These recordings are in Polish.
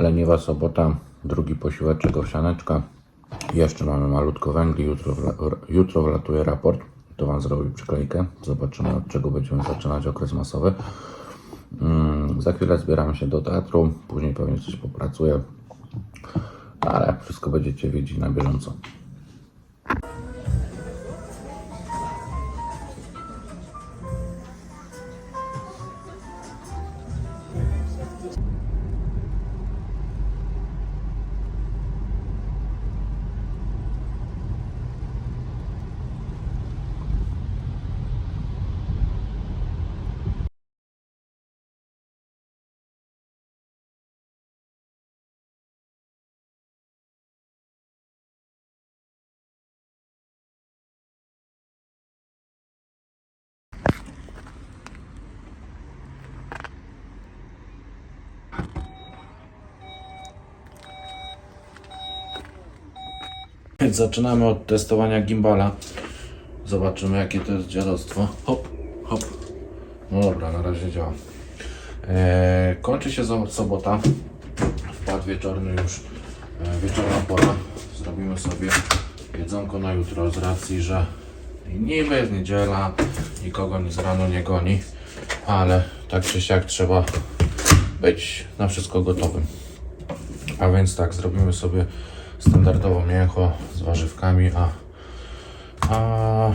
Leniwa sobota, drugi posiłeczek owsianeczka. Jeszcze mamy malutko węgli, jutro, wla- jutro wlatuje raport. To Wam zrobi przyklejkę. Zobaczymy od czego będziemy zaczynać okres masowy. Mm, za chwilę zbieramy się do teatru, później pewnie coś popracuję. Ale wszystko będziecie wiedzieć na bieżąco. Zaczynamy od testowania gimbala. Zobaczymy jakie to jest dziadostwo. Hop, hop. No dobra, na razie działa. Eee, kończy się sobota. Wpadł wieczorny już, e, wieczorna pora. Zrobimy sobie jedzonko na jutro z racji, że niby jest niedziela, nikogo nic rano nie goni, ale tak czy siak trzeba być na wszystko gotowym. A więc tak, zrobimy sobie standardowo mięcho z warzywkami, a, a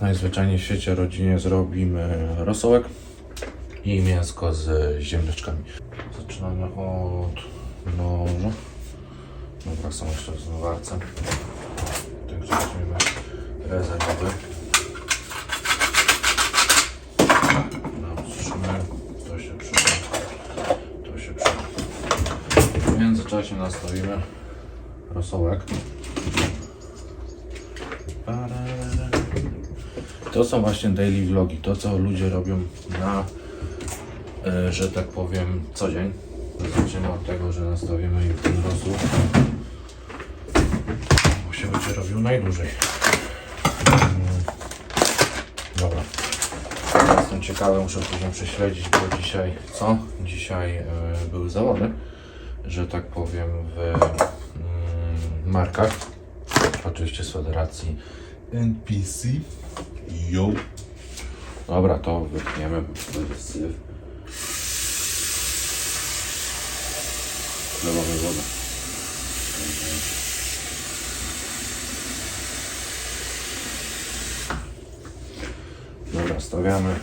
najzwyczajniej w świecie rodzinie zrobimy rosołek i mięsko z ziemniaczkami. Zaczynamy od noża. Dobra, są jeszcze w zmywarce. Także weźmiemy rezerwowy. Naostrzymy. To się przyda. To się przyda. W międzyczasie nastawimy rosołek. To są właśnie daily vlogi, to co ludzie robią na, e, że tak powiem, co dzień. Od tego, że nastawimy im ten rosół, bo się będzie robił najdłużej. Mm, Dobra. Jestem ciekawy, muszę później prześledzić, bo dzisiaj co? Dzisiaj e, były zawody, że tak powiem, w markach. Oczywiście z federacji NPC. Yo. Dobra, to to będzie syf. Wodę. Dobra, stawiamy.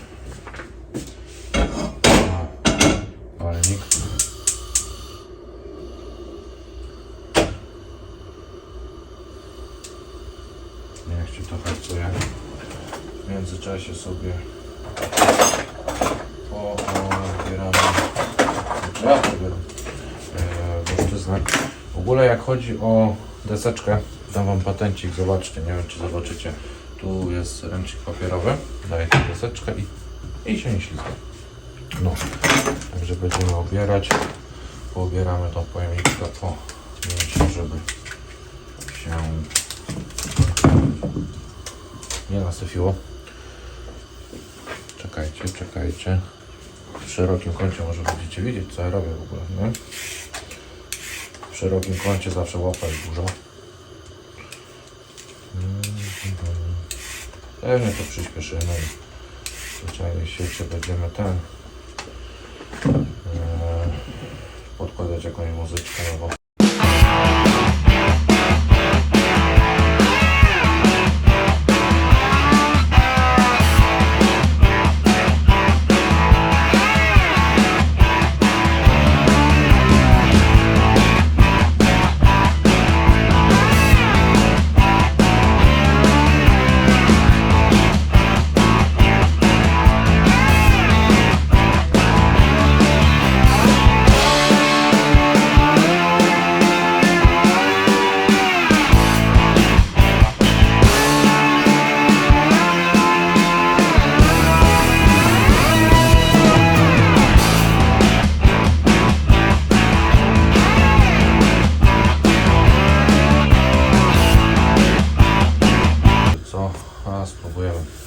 Palnik. Niech ci to harcuje. W międzyczasie sobie pobieramy. Znaczy ja. Eee, bursztyznę. W ogóle jak chodzi o deseczkę, dam wam patencik, zobaczcie, nie wiem czy zobaczycie. Tu jest ręcznik papierowy, daję tę deseczkę i, i się nie ślizga. No, także będziemy obierać. Poobieramy tą pojemniczkę po mięsie, żeby się nie nasyfiło. Czekajcie, czekajcie. W szerokim kącie może będziecie wiedzieć, co ja robię w ogóle, nie? W szerokim kącie zawsze łapa dużo. Pewnie to przyspieszymy i w świecie będziemy ten e, podkładać jakąś muzyczkę, no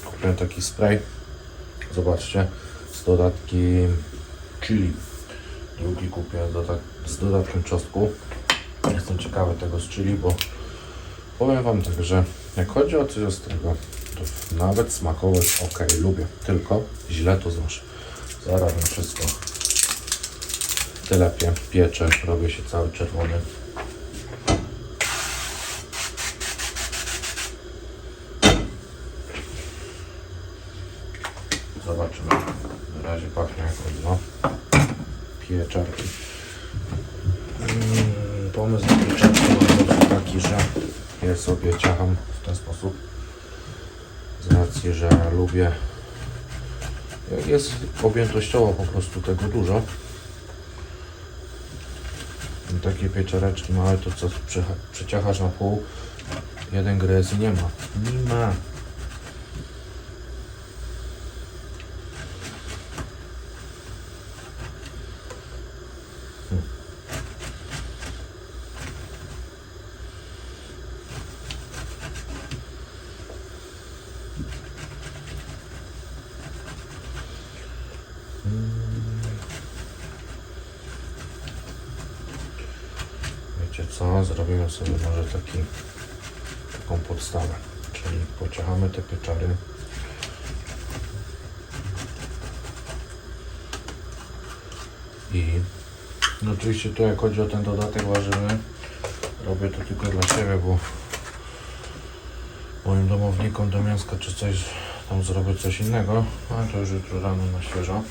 Kupiłem taki spray. Zobaczcie, z dodatkiem chili. Drugi kupię doda- z dodatkiem czosnku. Jestem ciekawy tego z chili, bo powiem Wam tak, że jak chodzi o coś ostrego, to nawet smakowo jest ok, lubię, tylko źle to znoszę. Zaraz na wszystko telepie, pieczę, robię się cały czerwony. Zobaczymy. Na razie pachnie jak odno. Pieczarki. Mm, Pomysł na pieczarki jest taki, że ja sobie ciacham w ten sposób. Z racji, że lubię jest objętościowo po prostu tego dużo. I takie pieczareczki małe, to co przeciachasz na pół, jeden gryz nie ma. Nie ma. Wiecie co? Zrobimy sobie może taki, taką podstawę. Czyli pociachamy te pieczary. I no oczywiście tu jak chodzi o ten dodatek warzywy, robię to tylko dla siebie, bo moim domownikom do mięska czy coś tam zrobię coś innego, ale to już jutro rano na świeżo.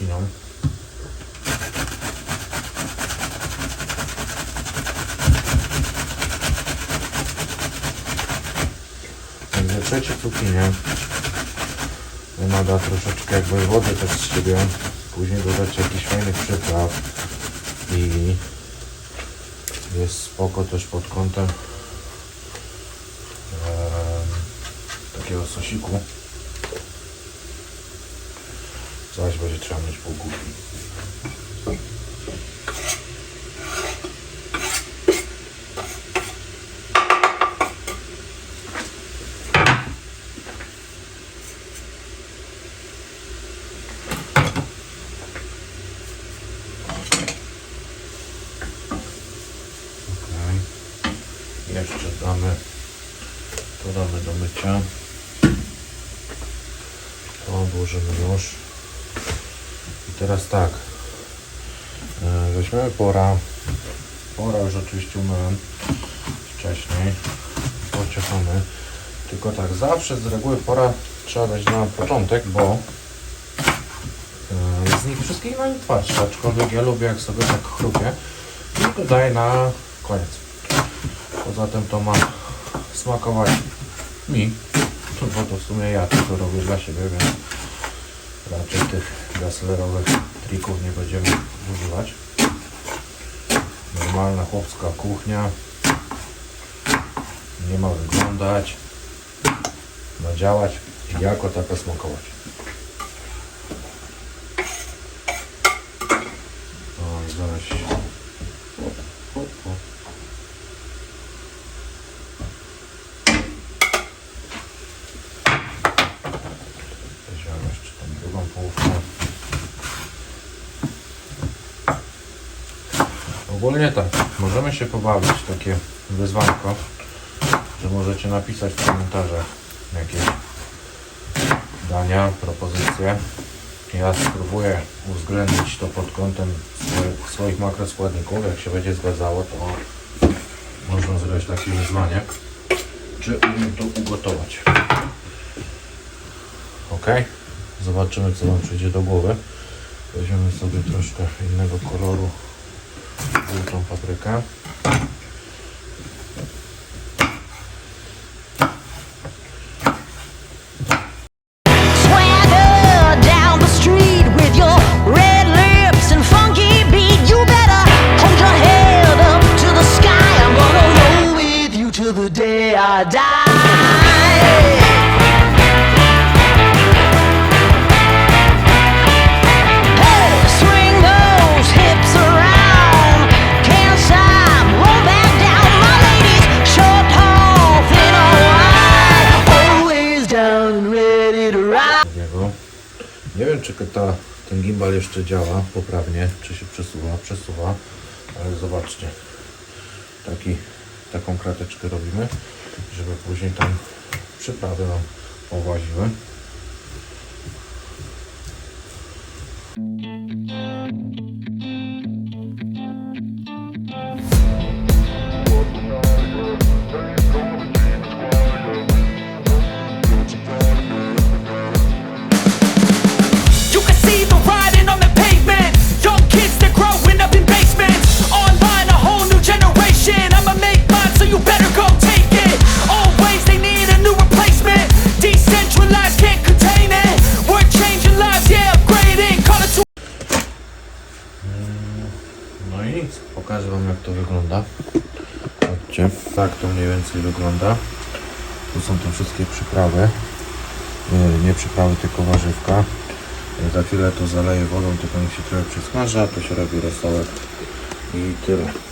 Jak zaczęcie cukinię, ona da troszeczkę jakby wody też z siebie. Później dodacie jakiś fajny przypraw i jest spoko też pod kątem em, takiego sosiku. Zaś będzie trzeba mieć pół. Jeszcze damy, damy do mycia. To odłożymy już. Teraz tak. E, Weźmiemy pora. Pora już oczywiście umyłem wcześniej. Pociechamy. Tylko tak, zawsze z reguły pora trzeba dać na początek, bo e, z nich wszystkich najtwardsze, aczkolwiek ja lubię jak sobie tak chrupie i dodaję na koniec. Poza tym to ma smakować mi, bo to w sumie ja tylko robię dla siebie, więc raczej tych gaslerowych trików nie będziemy używać. Normalna chłopska kuchnia. Nie ma wyglądać, ma działać i jako taka smakować. O, zaraz. Weźmiemy jeszcze tą drugą połówkę. Ogólnie tak, możemy się pobawić, takie wyzwanko, że możecie napisać w komentarzach jakieś dania, propozycje. Ja spróbuję uwzględnić to pod kątem swoich, makroskładników. Jak się będzie zgadzało, to można zrobić takie wyzwanie. Czy umiem to ugotować? Ok, zobaczymy co nam przyjdzie do głowy. Weźmiemy sobie troszkę innego koloru żółtą paprykę. Ten gimbal jeszcze działa poprawnie, czy się przesuwa, przesuwa, ale zobaczcie. Taki, taką krateczkę robimy, żeby później tam przyprawy nam. Pokażę Wam jak to wygląda. Chodźcie, tak to mniej więcej wygląda. Tu są te wszystkie przyprawy. Nie, nie przyprawy, tylko warzywka. Za chwilę to zaleję wodą, tylko niech się trochę przysmaża, to się robi rosołek i tyle.